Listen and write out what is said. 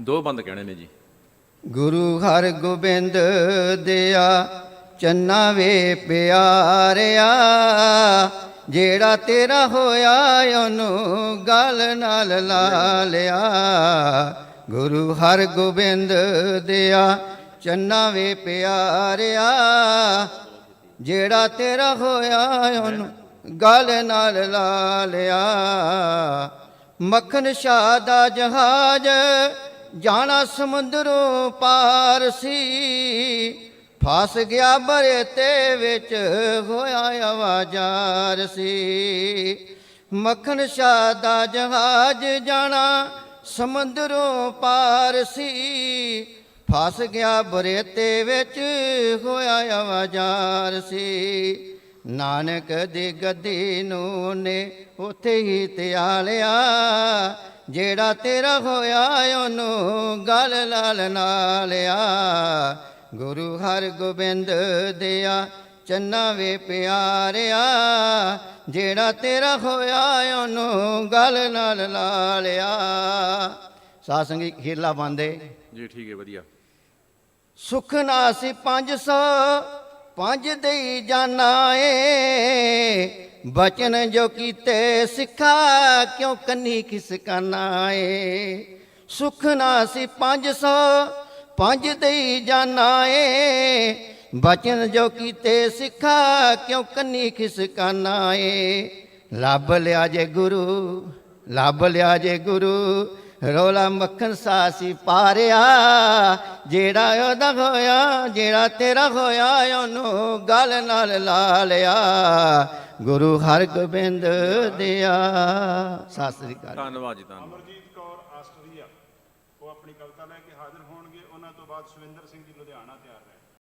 ਦੋ ਬੰਦ ਕਹਿਣੇ ਨੇ ਜੀ। ਗੁਰੂ ਹਰ ਗੋਬਿੰਦ ਦਿਆ, ਚੰਨਾ ਵੇ ਪਿਆਰਿਆ, ਜਿਹੜਾ ਤੇਰਾ ਹੋਇਆ ਉਹਨੂੰ ਗਲ ਨਾਲ ਲਾ ਲਿਆ। ਗੁਰੂ ਹਰ ਗੋਬਿੰਦ ਦਿਆ, ਚੰਨਾ ਵੇ ਪਿਆਰਿਆ, ਜਿਹੜਾ ਤੇਰਾ ਹੋਇਆ ਉਹਨੂੰ ਗਲ ਨਾਲ ਲਾ ਲਿਆ। ਮੱਖਣ ਸ਼ਾਹ ਦਾ ਜਹਾਜ਼ ਜਾਣਾ ਸਮੁੰਦਰੋਂ ਪਾਰ ਸੀ। ਫਸ ਗਿਆ ਬਰੇ ਤੇ ਵਿੱਚ, ਹੋਇਆ ਆਵਾਜ਼ਾਰ ਸੀ। ਮੱਖਣ ਸ਼ਾਹ ਦਾ ਜਹਾਜ਼ ਜਾਣਾ ਸਮੁੰਦਰੋਂ ਪਾਰ ਸੀ। ਫਸ ਗਿਆ ਬਰੇ ਤੇ ਵਿੱਚ, ਹੋਇਆ ਆਵਾਜ਼ਾਰ ਸੀ। ਨਾਨਕ ਦੀ ਗੱਦੀ ਨੂੰ ਨੇ ਉਥੇ ਹੀ ਧਿਆਲਿਆ ਜਿਹੜਾ ਤੇਰਾ ਹੋਇਆ ਉਹਨੂੰ ਗਲ ਲਾਲ ਨਾਲਿਆ। ਗੁਰੂ ਹਰ ਗੋਬਿੰਦ ਦਿਆ ਚੰਨਾ ਵੇ ਪਿਆਰਿਆ ਜਿਹੜਾ ਤੇਰਾ ਹੋਇਆ ਉਹਨੂੰ ਗਲ ਨਾਲ ਲਾ ਲਿਆ ਸਾਧ ਸੰਗੀ ਖੇਲਾ ਬੰਦੇ ਜੀ ਠੀਕ ਹੈ ਵਧੀਆ। ਸੁਖ ਨਾਸੀ 500 ਪੰਜ ਦੇਈ ਜਾਣਾ ਏ ਬਚਨ ਜੋ ਕੀਤੇ ਸਿੱਖਾ, ਕਿਉਂ ਕੰਨੀ ਕਿਸ ਕਾਨਾ ਏ ਸੁਖ ਨਾਸੀ 500 ਪੰਜ ਦੇਈ ਜਾਣਾ ਏ ਬਚਨ ਜੋ ਕੀਤੇ ਸਿੱਖਾ, ਕਿਉਂ ਕੰਨੀ ਕਿਸ ਏ ਲੱਭ ਲਿਆ ਜੇ ਗੁਰੂ, ਲੱਭ ਲਿਆ ਜੇ ਗੁਰੂ। ਰੋਲਾ ਮੱਖਣ ਸਾਸੀ ਪਾਰਿਆ ਜਿਹੜਾ ਉਹਦਾ ਹੋਇਆ ਜਿਹੜਾ ਤੇਰਾ ਹੋਇਆ ਉਹਨੂੰ ਗਲ ਨਾਲ ਲਾ ਲਿਆ। ਗੁਰੂ ਹਰ ਗੋਬਿੰਦ ਦਿਆ। ਸਤਿ ਸ੍ਰੀ ਅਕਾਲ। ਧੰਨਵਾਦ ਜੀ ਧੰਨਵਾਦ। ਅਮਰਜੀਤ ਕੌਰ ਆਸਟਰੀਆ ਉਹ ਆਪਣੀ ਕਵਿਤਾ ਲੈ ਕੇ ਹਾਜ਼ਰ ਹੋਣਗੇ। ਉਹਨਾਂ ਤੋਂ ਬਾਅਦ ਸੁਵਿੰਦਰ ਸਿੰਘ ਜੀ ਲੁਧਿਆਣਾ ਤਿਆਰ ਰਹਿਣ